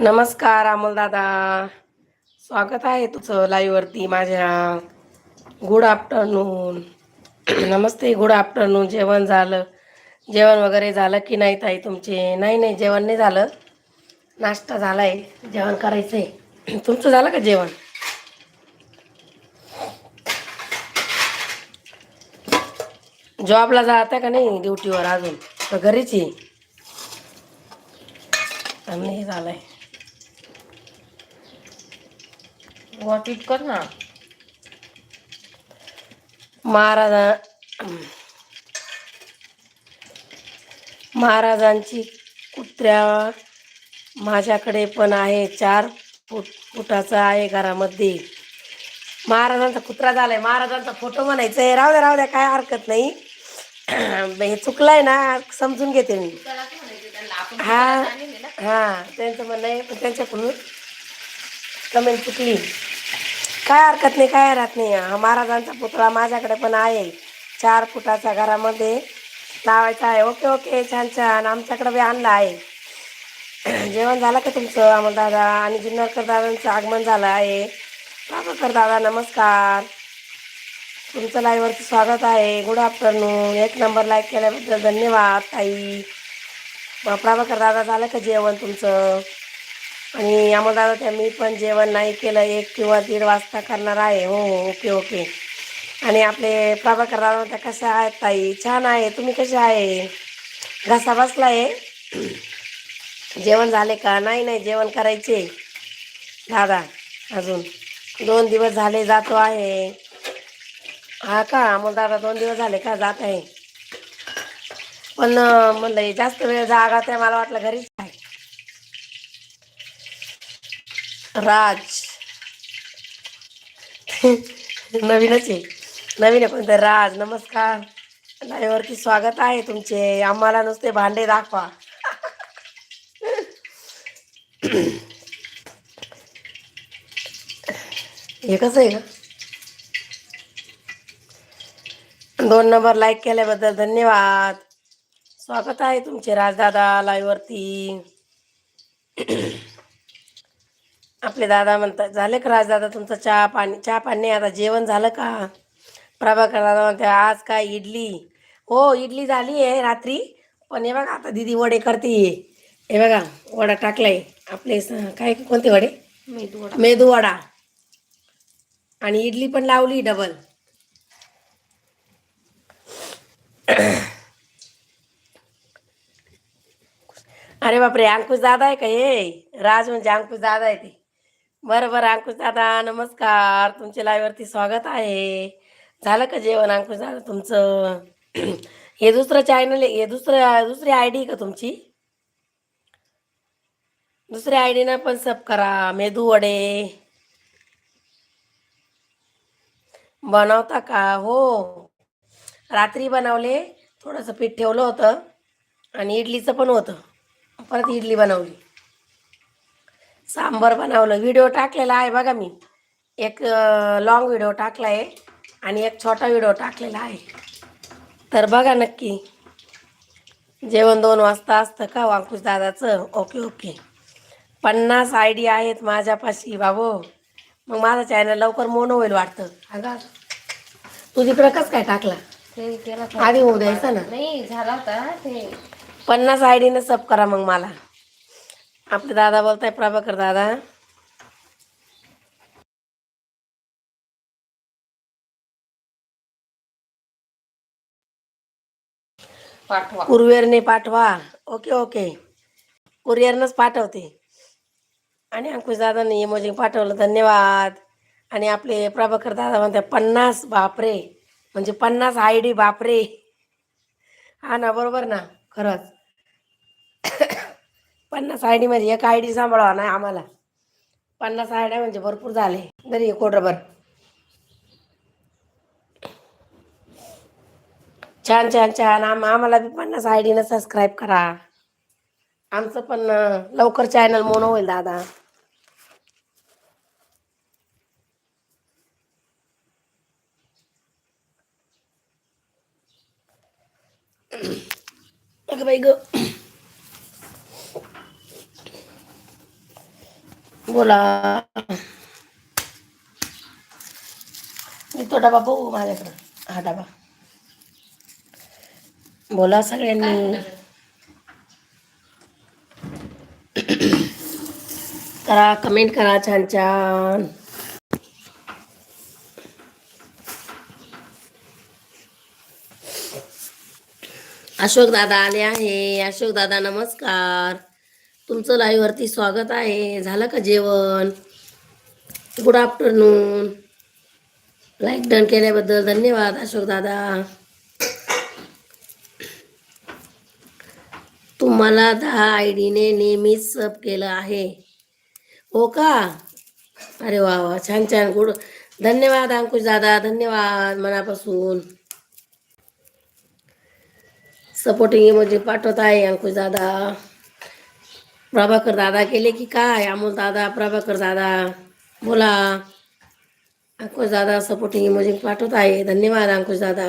नमस्कार अमोल दादा. स्वागत आहे तुझं लाईव्हवरती माझ्या गुड आफ्टरनून नमस्ते गुड आफ्टरनून जेवण झालं. जेवण वगैरे झालं की नाही ताई तुमचे? नाही नाही जेवण नाही झालं. नाश्ता झाला आहे जेवण करायचं आहे तुमचं झालं का जेवण? जॉबला जाता का नाही ड्युटीवर अजून? घरीच आहे. झालं आहे झालंय वाटीत कर ना. महाराजा महाराजांची कुत्र्या माझ्याकडे पण आहे चार फुट फुटाचा आहे घरामध्ये. महाराजांचा कुत्रा झालाय. महाराजांचा फोटो म्हणायचा आहे. राहू द्या राहू द्या काय हरकत नाही. हे चुकलंय ना समजून घेते मी. हा हा त्यांचं म्हणणं आहे पण त्यांच्याकडून कमेंट चुकली. काय हरकत नाही काय हरकत नाही. हा महाराजांचा पुतळा माझ्याकडे पण आहे. चार फुटाच्या घरामध्ये लावायचा आहे. ओके ओके छान छान. आमच्याकडे बी आणला आहे. जेवण झालं का तुमचं अमोल दादा? आणि जुन्नरकर दादांचं आगमन झालं आहे. प्रभाकर दादा नमस्कार. तुमचं लाईवरचं स्वागत आहे. गुड आफ्टरनून एक नंबर लाईक केल्याबद्दल धन्यवाद ताई. प्रभाकर दादा झालं का जेवण तुमचं? आणि आम्हाला दादा त्या मी पण जेवण नाही केलं एक किंवा दीड वाजता करणार आहे. हो हो ओके ओके. आणि आपले प्रभाकर दादा त्या कशा आहेत ताई? छान आहे. तुम्ही कसे आहे? घसा बसला आहे. जेवण झाले का? नाही नाही जेवण करायचे. दादा अजून दोन दिवस झाले जातो आहे. हा का? अमोल दादा दोन दिवस झाले का जात आहे? पण म्हणलं जास्त वेळ जागा त्या मला वाटलं घरीच आहे. राज. नवीनच आहे. नवीन आहे कोणतं राज नमस्कार. लाईव्हवरती स्वागत आहे तुमचे. आम्हाला नुसते भांडे दाखवा. हे कसं आहे का दोन नंबर लाईक केल्याबद्दल धन्यवाद. स्वागत आहे तुमचे राजदादा लाईव्हवरती. आपले दादा म्हणतात झाले का राजदादा तुमचं चहा पाणी? चहा पाणी आता जेवण झालं का? प्रभाकर दादा म्हणते आज काय इडली? हो इडली झाली आहे रात्री पण हे बघा आता दिदी वडे करते. हे बघा वडा टाकलाय. आपले काय कोणते वडे? मेदू मेदू वडा आणि इडली पण लावली डबल. अरे बापरे अंकुश दादा आहे का? हे राज म्हणजे अंकुश दादा आहे ते. बरं बरं अंकुश दादा नमस्कार. तुमच्या लाईव्हवरती स्वागत आहे. झालं का जेवण अंकुश दादा तुमचं? हे दुसरं चॅनल आहे. हे दुसरं दुसरी आय डी का तुमची? दुसऱ्या आय डीनं पण सब करा. मेदू वडे. बनवता का? हो. रात्री बनवले. थोडंसं पीठ ठेवलं होतं. आणि इडलीचं पण होतं. परत इडली बनवली. सांबर बनवलं. व्हिडिओ टाकलेला आहे बघा मी. एक लॉंग व्हिडिओ टाकला आहे आणि एक छोटा व्हिडिओ टाकलेला आहे. तर बघा नक्की. जेवण दोन वाजता असतं का वांकुश दादाचं? ओके ओके पन्नास आय डी आहेत माझ्यापाशी बाबो. मग माझा चॅनल लवकर मोनो होईल वाटतं. अगं तू तिकडं कसं काय टाकला? आधी होऊ द्यायचं ना. नाही झाला होता ते. पन्नास आय डीनं सब करा मग मला. आपले दादा बोलताय प्रभाकर दादा. पाठवा. कुरिअरने पाठवा. Okay okay. कुरिअरनंच पाठवते. आणि अंकुश दादांनी इमोजी पाठवलं. धन्यवाद. आणि आपले प्रभाकर दादा म्हणते पन्नास बापरे. म्हणजे पन्नास आय डी बापरे. हा ना बरोबर ना? खरंच. पन्नास आय डी एक आय डी सांभाळवा ना आम्हाला. पन्नास आय डी म्हणजे भरपूर झाले. तरी कोटरभर छान छान छान. आम आम्हाला बी पन्नास आय डीनं सबस्क्राईब करा. आमचं पण लवकर चॅनल मोन होईल दादा. अगं बाई ग. बोला. मी तो डबा बघू माझ्याकडं. हा डबा. बोला सगळ्यांनी. करा कमेंट करा छान छान. अशोक दादा आले आहे. अशोक दादा नमस्कार. तुमचं लाईव्हवरती स्वागत आहे. झालं का जेवण? गुड आफ्टरनून लाईक डन केल्याबद्दल धन्यवाद अशोक दादा. तुम्हाला दहा आय डीने नेहमीच सब केलं आहे. हो का? अरे वा वा. छान छान. गुड धन्यवाद अंकुश दादा. धन्यवाद मनापासून. सपोर्टिंग इमोजी पाठवत आहे अंकुश दादा. प्रभाकर दादा केले की काय अमोल दादा, प्रभाकर दादा, बोला, अंकुश दादा सपोर्टिंग इमोजी पाठवत आहे धन्यवाद अंकुश दादा।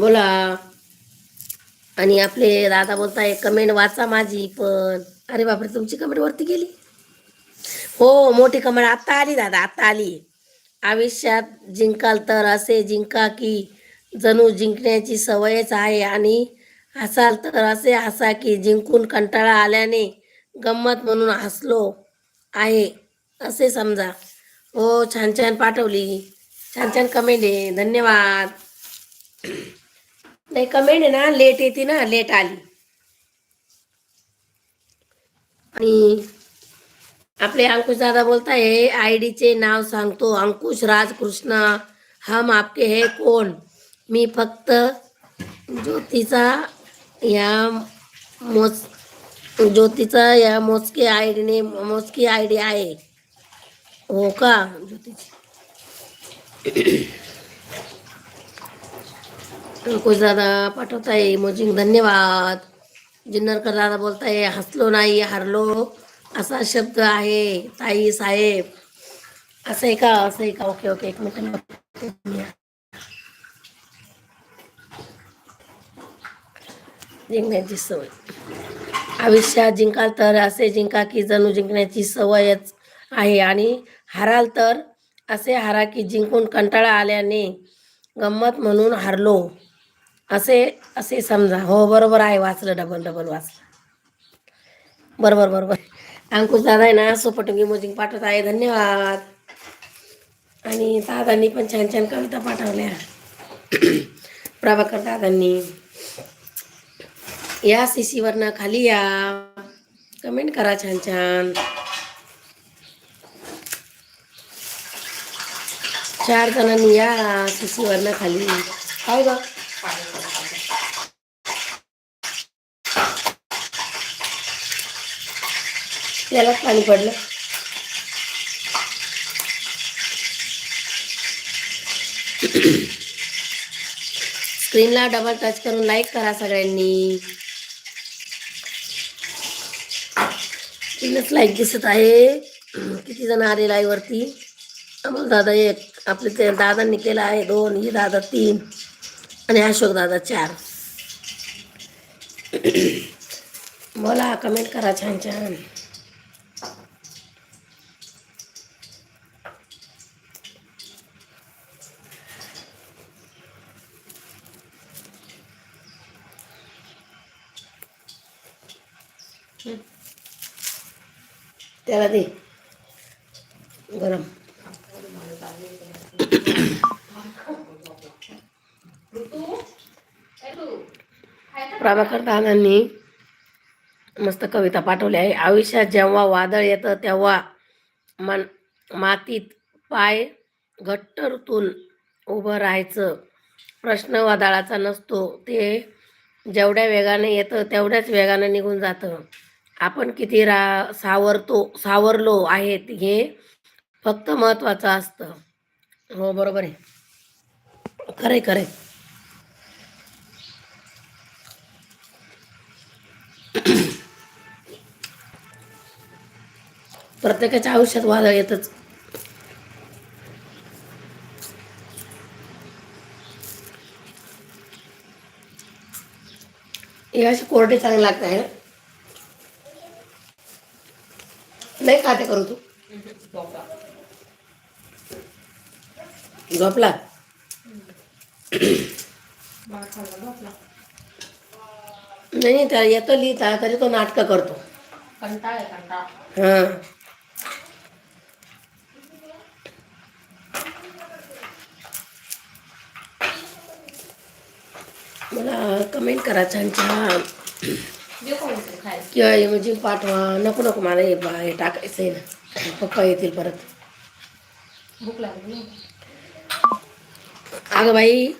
बोला आणि आपले दादा बोलताय कमेंट वाचा माझी पण. अरे बापरे तुमची कमेंट वरती गेली? हो मोठी कमेंट. आत्ता आली दादा आत्ता आली. आयुष्यात जिंकाल तर असे जिंका की जणू जिंकण्याची सवयच आहे आणि हसाल तर असे हसा की जिंकून कंटाळा आल्याने गंमत म्हणून हसलो आहे. असे समजा. हो छान छान पाठवली. छान छान कमेंट आहे. धन्यवाद. नाही कमेंट आहे ना लेट येते ना लेट आली. आणि आपले अंकुश दादा बोलताय आय डीचे नाव सांगतो अंकुश राजकृष्ण हम आपके हे कोण? मी फक्त ज्योतीचा या मोज ज्योतीचा या मोजकी आय डीने मोजकी आय डी आहे. हो का ज्योतीची? अंकुश दादा पाठवताय मोजिंग धन्यवाद। जिन्नरकर दादा बोलताय हसलो नाही हरलो। असा शब्द आहे ताई साहेब। असं आहे का असं आहे का। ओके ओके एक मिनिट जिंकण्याची सवय। आयुष्यात जिंकाल तर असे जिंका की जणू जिंकण्याची सवयच आहे. आणि हाराल तर असे हारा की जिंकून कंटाळा आल्याने गंमत म्हणून हारलो. असे असे समजा. हो बरोबर आहे. वाचलं डबल डबल वाचलं. बरोबर बरोबर. अंकुश दादा आहे ना सोपटंगी मोजिंग पाठवत आहे. धन्यवाद. आणि दादांनी पण छान छान कविता पाठवल्या. प्रभाकर दादांनी. या सीसीवरनं खाली या. कमेंट करा छान छान. चार जणांनी या सीसीवरनं खाली. काय ग याला पाणी पडलं. स्क्रीनला डबल टच करून लाईक करा सगळ्यांनी. तीनच लाईक दिसत आहे. किती जण आले लाईवरती वरती? अमोल दादा एक आपले ते दादांनी केलं आहे दोन ही दादा तीन आणि अशोक दादा चार. बोला कमेंट करा छान छान. त्याला दे. गरम. प्रभाकर दादांनी मस्त कविता पाठवली आहे. आयुष्यात जेव्हा वादळ येतं तेव्हा मन मातीत पाय घट्ट ऋतून उभं राहायचं. प्रश्न वादळाचा नसतो. ते जेवढ्या वेगाने येतं तेवढ्याच वेगानं निघून जातं. आपण किती रा सावरतो सावरलो आहेत हे फक्त महत्वाचं असतं. हो बरोबर आहे. खरे खरे प्रत्येकाच्या आयुष्यात वादळ येतच. हे असे कोरडे चांगले लागत आहे लय खाते करू तू. झोपला? नाही त्या येतो लिहिता तरी तो नाटकं करतो. हां. मला कमेंट करा छान छान किंवा म्हणजे पाठवा. नको नको मला हे बा- हे टाकायचं आहे ना. पप्पा येतील परत. भूक लागली. अगं बाई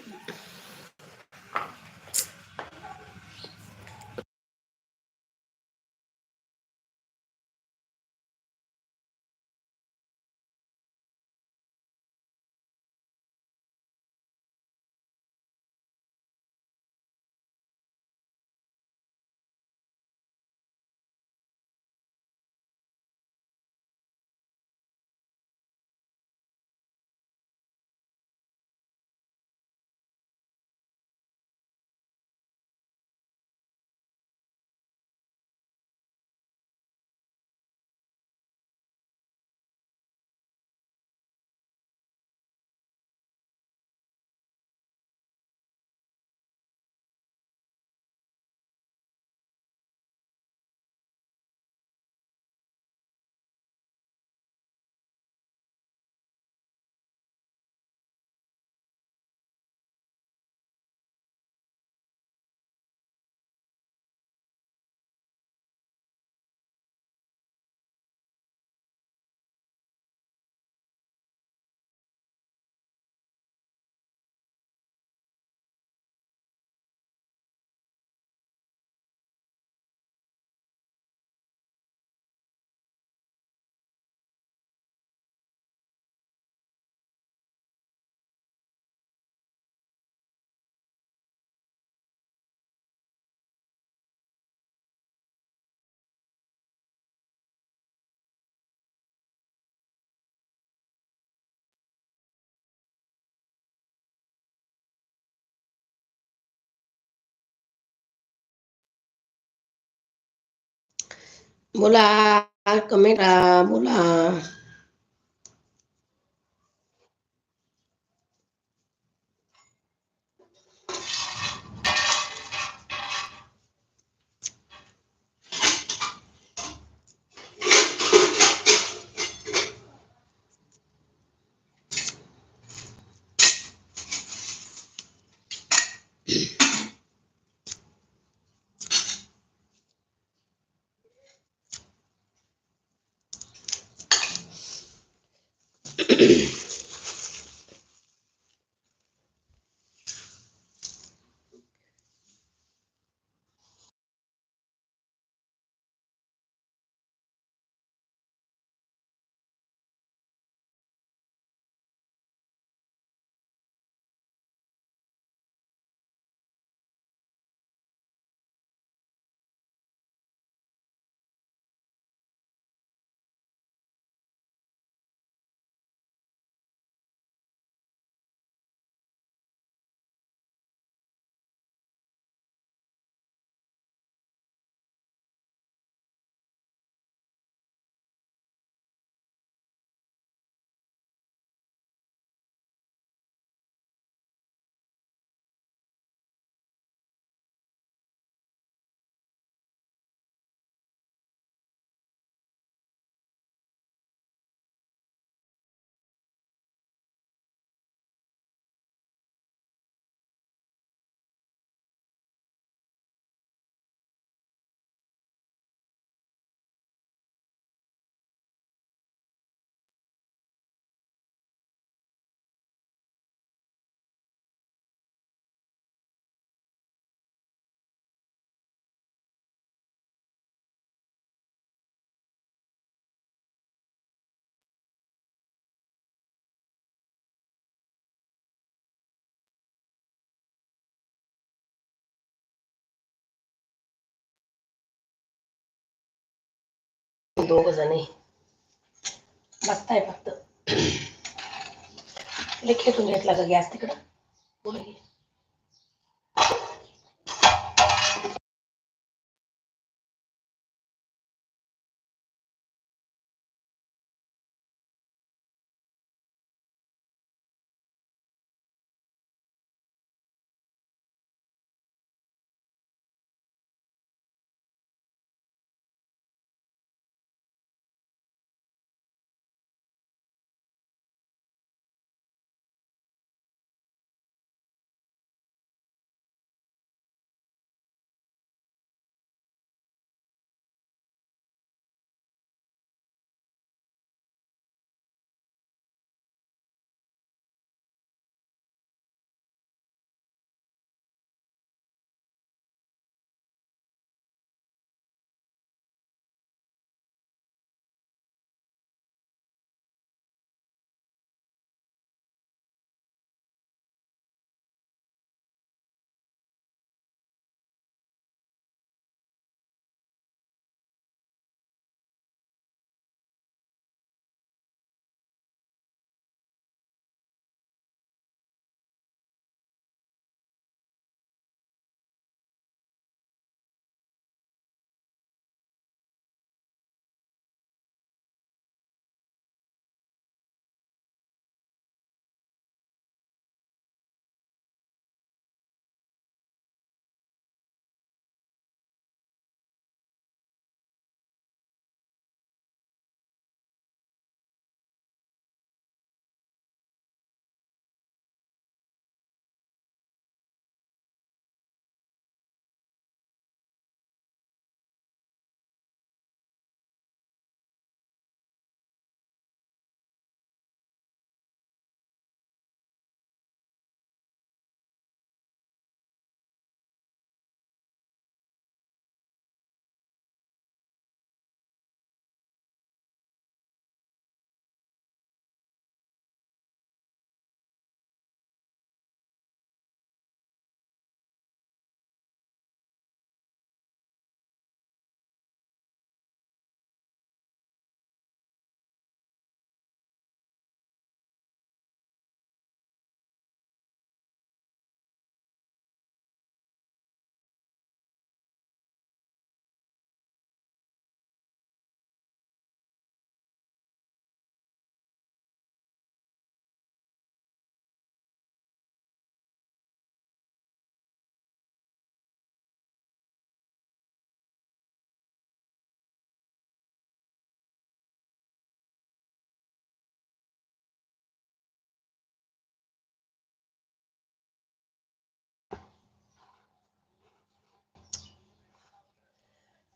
बोला कमेंट करा दोघ जण बघताय फक्त. लेखेतून घेतला का गॅस तिकडं? बोल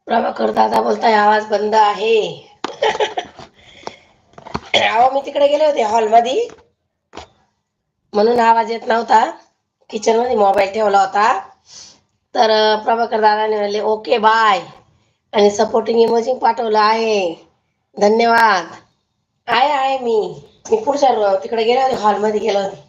प्रभाकर दादा बोलताय आवाज बंद आहे. अहो मी तिकडे गेले होते हॉलमध्ये. म्हणून आवाज येत नव्हता. किचनमध्ये मोबाईल ठेवला होता. तर प्रभाकर दादाने म्हणले ओके बाय. आणि सपोर्टिंग इमोजिंग पाठवलं आहे. धन्यवाद. आहे आहे मी. मी पुढच्या तिकडे गेले होते हॉलमध्ये गेलो होते.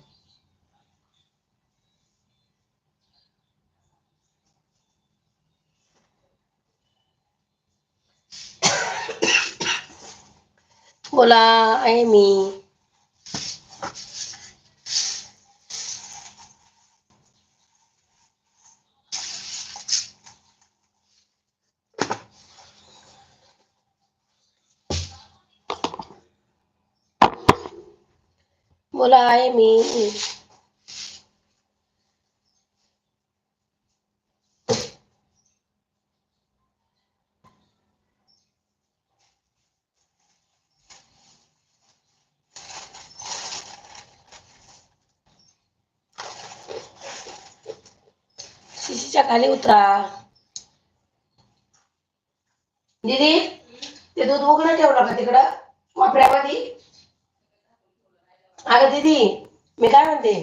बोला आहे मी बोला खाली उतरा. दीदी ते दूध उघडं ठेवलं का तिकडं? वापऱ्यामध्ये? अगं दीदी मी काय म्हणते?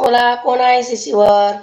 बोला कोण आहे शिशीवर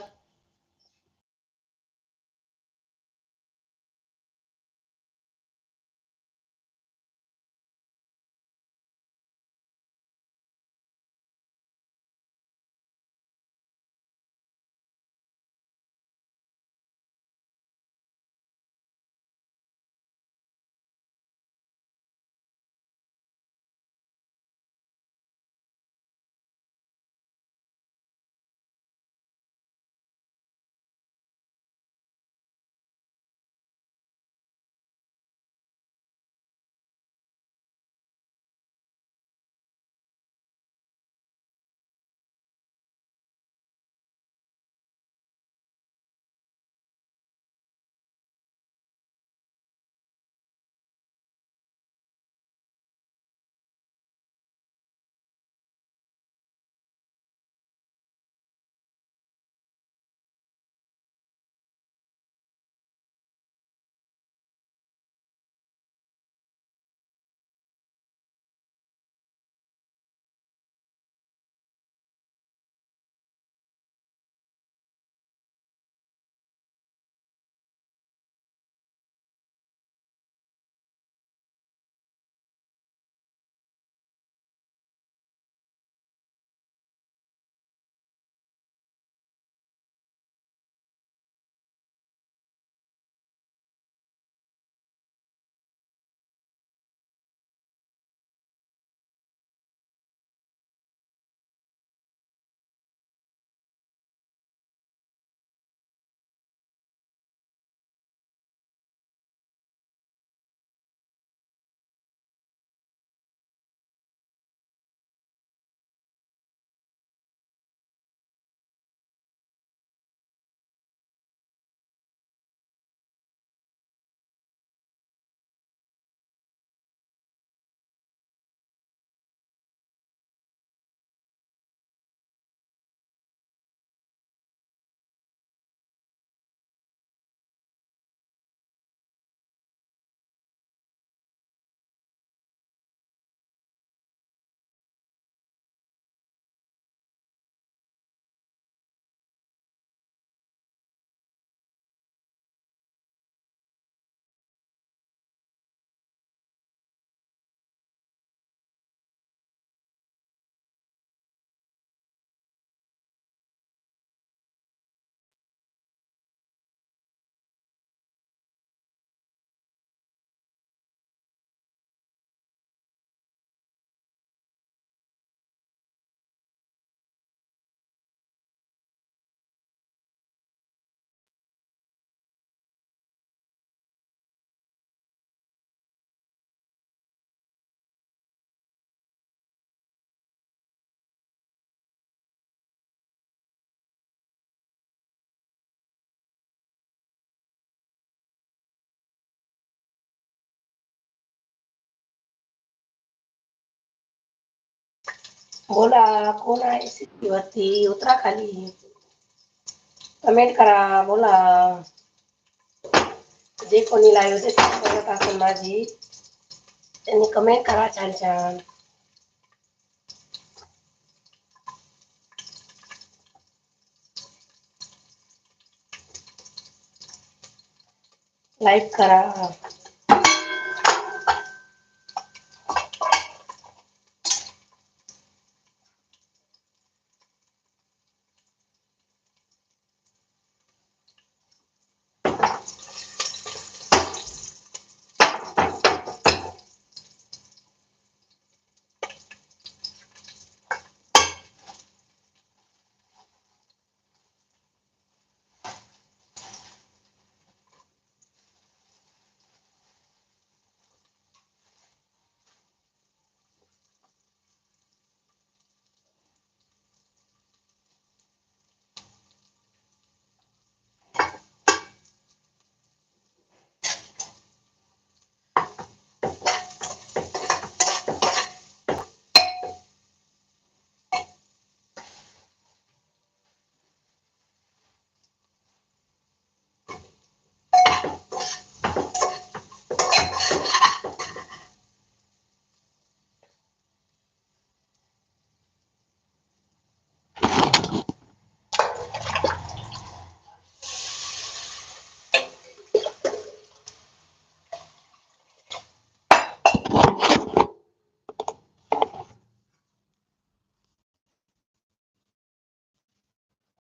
बोला कोण आहे सिटीवरती उतरा खाली कमेंट करा बोला. जे कोणी लाईव्ह बघत असेल माझी त्यांनी कमेंट करा छान छान. लाईक करा.